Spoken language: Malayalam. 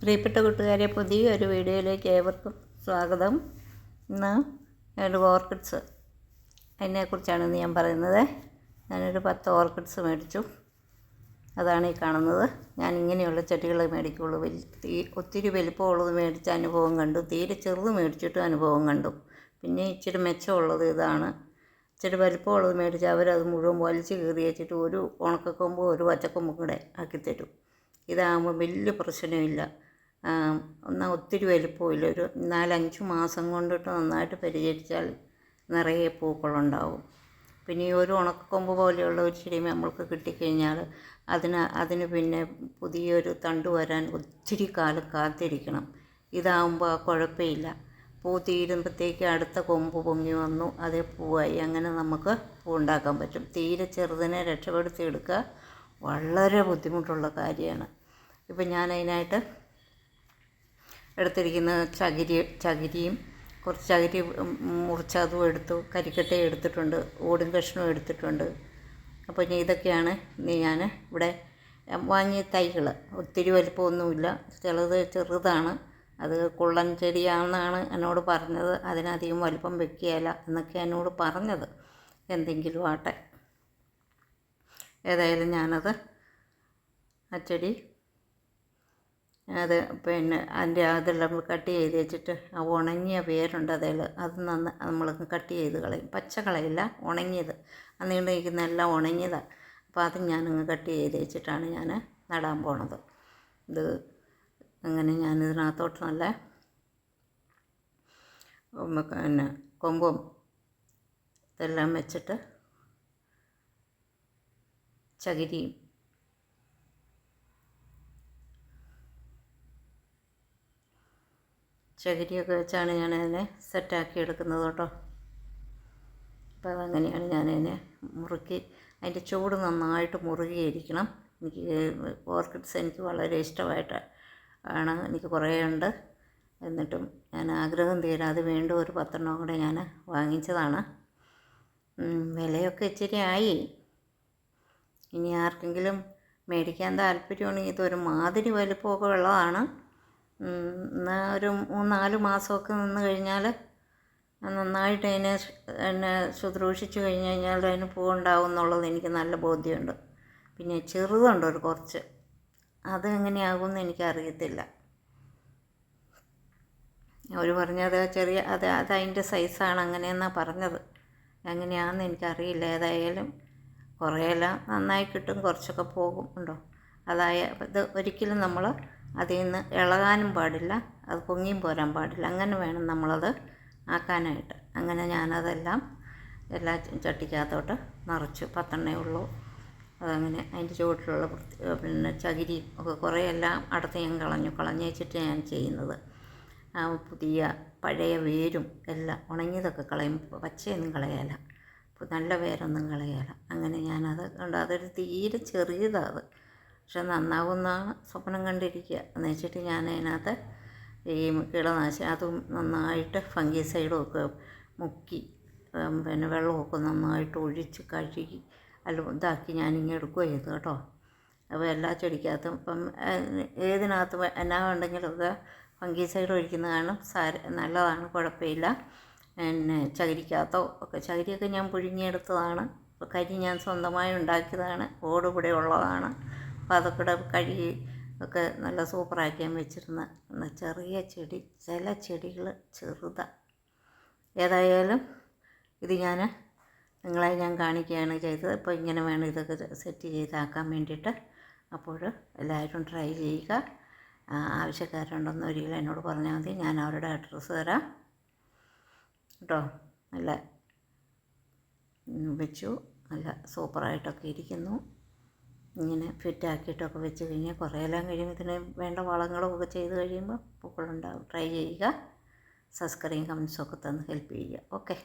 പ്രിയപ്പെട്ട കൂട്ടുകാരെ പുതിയൊരു വീഡിയോയിലേക്ക് ഏവർക്കും സ്വാഗതം. ഇന്ന് ഒരു ഓർക്കിഡ്സ്. അതിനെക്കുറിച്ചാണ് ഇന്ന് ഞാൻ പറയുന്നത്. ഞാനൊരു പത്ത് ഓർക്കിഡ്സ് മേടിച്ചു. അതാണ് ഈ കാണുന്നത്. ഞാൻ ഇങ്ങനെയുള്ള ചെടികൾ മേടിക്കുള്ളൂ വലിയ ഒത്തിരി വലിപ്പമുള്ളത് മേടിച്ച അനുഭവം കണ്ടു. തീരെ ചെറുത് മേടിച്ചിട്ടും അനുഭവം കണ്ടു. പിന്നെ ഇച്ചിരി മെച്ചമുള്ളത് ഇതാണ്. ഇച്ചിരി വലിപ്പമുള്ളത് മേടിച്ച് അവരത് മുഴുവൻ വലിച്ചു കീറി വെച്ചിട്ട് ഒരു ഉണക്കക്കൊമ്പും ഒരു പച്ചക്കൊമ്പും കൂടെ ആക്കിത്തരും. തരും ഇതാകുമ്പോൾ വലിയ പ്രശ്നമില്ല. എന്നാൽ ഒത്തിരി വലിപ്പമില്ല. ഒരു നാലഞ്ച് മാസം കൊണ്ടിട്ട് നന്നായിട്ട് പരിചരിച്ചാൽ നിറയെ പൂക്കളുണ്ടാവും. പിന്നെ ഈ ഒരു ഉണക്കക്കൊമ്പ് പോലെയുള്ള ഒരു ചെടി നമ്മൾക്ക് കിട്ടിക്കഴിഞ്ഞാൽ അതിന് അതിന് പിന്നെ പുതിയൊരു തണ്ട് വരാൻ ഒത്തിരി കാലം കാത്തിരിക്കണം. ഇതാകുമ്പോൾ ആ കുഴപ്പമില്ല. പൂ തീരുമ്പോഴത്തേക്ക് അടുത്ത കൊമ്പ് പൊങ്ങി വന്നു അതേ പൂവായി. അങ്ങനെ നമുക്ക് പൂ ഉണ്ടാക്കാൻ പറ്റും. തീരെ ചെറുതിനെ രക്ഷപ്പെടുത്തി എടുക്കുക വളരെ ബുദ്ധിമുട്ടുള്ള കാര്യമാണ്. ഇപ്പം ഞാൻ അതിനായിട്ട് എടുത്തിരിക്കുന്ന ചകിരി ചകിരിയും കുറച്ച് ചകിരി മുറിച്ചതും എടുത്തു കരിക്കട്ടയും എടുത്തിട്ടുണ്ട് ഓടും കഷ്ണവും എടുത്തിട്ടുണ്ട്. അപ്പോൾ ഞാൻ ഇതൊക്കെയാണ് ഞാൻ ഇവിടെ വാങ്ങിയ തൈകൾ. ഒത്തിരി വലിപ്പമൊന്നുമില്ല. ചിലത് ചെറുതാണ്. അത് കുള്ളൻ ചെടിയാണെന്നാണ് എന്നോട് പറഞ്ഞത്. അതിനധികം വലിപ്പം വെക്കുകയില്ല എന്നൊക്കെ എന്നോട് പറഞ്ഞത്. എന്തെങ്കിലും ആട്ടെ. ഏതായാലും ഞാനത് ആ ചെടി അത് പിന്നെ അതിന്റെ അതെല്ലാം നമ്മൾ കട്ട് ചെയ്ത് വെച്ചിട്ട് ആ ഉണങ്ങിയ വേരുണ്ട് അതിൽ. അത് നന്ന നമ്മൾ കട്ട് ചെയ്ത് കളയും. പച്ച കളയില്ല ഉണങ്ങിയത്. ആ എല്ലാം ഉണങ്ങിയതാണ് അപ്പോൾ അത് ഞാനങ്ങ് കട്ട് ചെയ്ത് വെച്ചിട്ടാണ് ഞാൻ നടാൻ പോണത്. ഇത് അങ്ങനെ ഞാൻ ഇതിനകത്തോട്ട് നല്ല പിന്നെ കൊമ്പും ഇതെല്ലാം വെച്ചിട്ട് ചകിരിയും ചകിരിയൊക്കെ വെച്ചാണ് ഞാൻ സെറ്റാക്കി എടുക്കുന്നത് കേട്ടോ. അപ്പോൾ അതങ്ങനെയാണ് ഞാനതിനെ മുറുക്കി അതിന്റെ ചൂട് നന്നായിട്ട് മുറുകിയിരിക്കണം. എനിക്ക് ഓർക്കിഡ്സ് എനിക്ക് വളരെ ഇഷ്ടമായിട്ട് ആണ്. എനിക്ക് കുറേ ഉണ്ട്. എന്നിട്ടും ഞാൻ ആഗ്രഹം തീരാതെ വീണ്ടും ഒരു പത്തെണ്ണം കൂടെ ഞാൻ വാങ്ങിച്ചതാണ്. വിലയൊക്കെ ഇച്ചിരി ആയി. ഇനി ആർക്കെങ്കിലും മേടിക്കാൻ താല്പര്യമാണെങ്കിൽ ഇതൊരു മാതിരി വലുപ്പമൊക്കെ ഉള്ളതാണ്. എന്നാൽ ഒരു നാല് മാസമൊക്കെ നിന്ന് കഴിഞ്ഞാൽ നന്നായിട്ട് അതിനെ എന്നെ ശുശ്രൂഷിച്ച് കഴിഞ്ഞ് കഴിഞ്ഞാൽ അതിന് പൂവുണ്ടാവും എന്നുള്ളത് എനിക്ക് നല്ല ബോധ്യമുണ്ട്. പിന്നെ ചെറുതുണ്ട് ഒരു കുറച്ച്. അത് എങ്ങനെയാകുമെന്ന് എനിക്കറിയത്തില്ല. അവർ പറഞ്ഞത് ചെറിയ അത് അത് അതിന്റെ സൈസാണ് അങ്ങനെയെന്നാണ് പറഞ്ഞത്. എങ്ങനെയാണെന്ന് എനിക്കറിയില്ല. ഏതായാലും കുറേയെല്ലാം നന്നായി കിട്ടും കുറച്ചൊക്കെ പോകും. ഉണ്ടോ? അതായ ഇത് ഒരിക്കലും നമ്മൾ അതിൽ നിന്ന് ഇളകാനും പാടില്ല അത് പൊങ്ങിയും പോരാൻ പാടില്ല. അങ്ങനെ വേണം നമ്മളത് ആക്കാനായിട്ട്. അങ്ങനെ ഞാനതെല്ലാം എല്ലാ ചട്ടിക്കകത്തോട്ട് നിറച്ചു. പത്തെണ്ണേ ഉള്ളൂ. അതങ്ങനെ അതിന്റെ ചുവട്ടിലുള്ള പിന്നെ ചകിരി ഒക്കെ കുറേ എല്ലാം അടുത്ത് ഞാൻ കളഞ്ഞു. കളഞ്ഞു വെച്ചിട്ട് ഞാൻ ചെയ്യുന്നത്. ആ പുതിയ പഴയ വേരും എല്ലാം ഉണങ്ങിയതൊക്കെ കളയും പച്ചയൊന്നും കളയാല നല്ല വേരൊന്നും കളയാല അങ്ങനെ ഞാനത് കണ്ട്. അതൊരു തീരെ ചെറിയതാണ് പക്ഷെ നന്നാവുമെന്നാണ് സ്വപ്നം കണ്ടിരിക്കുക. എന്ന് വെച്ചിട്ട് ഞാൻ അതിനകത്ത് ഈ കീടനാശിനി അതും നന്നായിട്ട് ഫംഗിസൈഡും ഒക്കെ മുക്കി പിന്നെ വെള്ളമൊക്കെ നന്നായിട്ട് ഒഴിച്ച് കഴുകി അല്ല ഇതാക്കി ഞാനിങ്ങനെ എടുക്കുക ചെയ്തു കേട്ടോ. അപ്പോൾ എല്ലാ ചെടിക്കകത്തും ഇപ്പം ഏതിനകത്ത് എന്നാ ഉണ്ടെങ്കിലും ഒക്കെ ഫംഗിസൈഡ് ഒഴിക്കുന്നതാണ് സാര നല്ലതാണ് കുഴപ്പമില്ല. പിന്നെ ചകിരിക്കകത്തോ ഒക്കെ ചകിരിയൊക്കെ ഞാൻ പുഴുങ്ങിയെടുത്തതാണ്. കരി ഞാൻ സ്വന്തമായി ഉണ്ടാക്കിയതാണ് ഓട് ഉള്ളതാണ്. അപ്പോൾ അതൊക്കെ കഴുകി ഒക്കെ നല്ല സൂപ്പറാക്കി ഞാൻ വെച്ചിരുന്ന. ചെറിയ ചെടി ചില ചെടികൾ ചെറുതാണ് ഏതായാലും ഇത് ഞാൻ നിങ്ങളെ ഞാൻ കാണിക്കുകയാണ് ചെയ്തത്. ഇപ്പോൾ ഇങ്ങനെ വേണം ഇതൊക്കെ സെറ്റ് ചെയ്താക്കാൻ വേണ്ടിയിട്ട്. അപ്പോൾ എല്ലാവരും ട്രൈ ചെയ്യുക. ആവശ്യക്കാരുണ്ടെന്ന് ഒരിക്കലും എന്നോട് പറഞ്ഞാൽ മതി. ഞാൻ അവരുടെ അഡ്രസ്സ് തരാം. കേട്ടോ? നല്ല വെച്ചു. നല്ല സൂപ്പറായിട്ടൊക്കെ ഇരിക്കുന്നു. ഇങ്ങനെ ഫിറ്റാക്കിയിട്ടൊക്കെ വെച്ച് കഴിഞ്ഞാൽ കുറേ എല്ലാം കഴിയുമ്പോൾ ഇതിന് വേണ്ട വളങ്ങളും ഒക്കെ ചെയ്ത് കഴിയുമ്പോൾ പൂക്കളുണ്ടാവും. ട്രൈ ചെയ്യുക. സബ്സ്ക്രൈബ് കമൻസൊക്കെ തന്ന് ഹെൽപ്പ് ചെയ്യുക. ഓക്കെ